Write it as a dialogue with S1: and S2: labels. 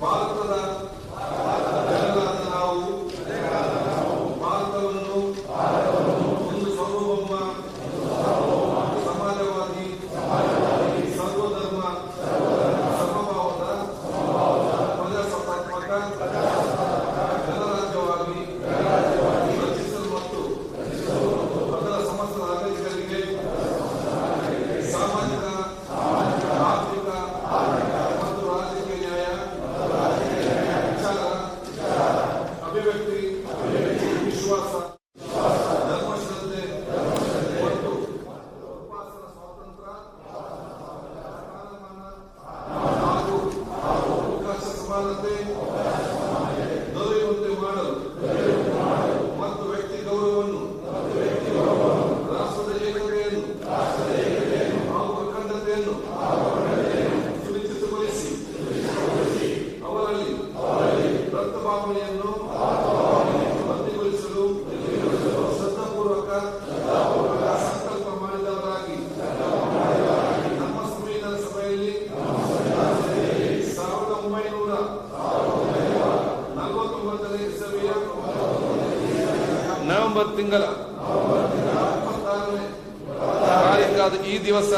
S1: Quatro da ಸಮಾನತೆ ದೊರೆಯುವಂತೆ ಮಾಡಲು ಮತ್ತು ವ್ಯಕ್ತಿ ಗೌರವವನ್ನು ರಾಷ್ಟ್ರದ ಏಕತೆಯನ್ನು ಹಾಗೂ ಅಖಂಡತೆಯನ್ನು ಸುನಿಶ್ಚಿತಗೊಳಿಸಿ. ಅವರಲ್ಲಿ ರಕ್ತ ಭಾವನೆಯನ್ನು ನವೆಂಬರ್ ತಿಂಗಳ. ತಾರೀಕಾದ ಈ ದಿವಸ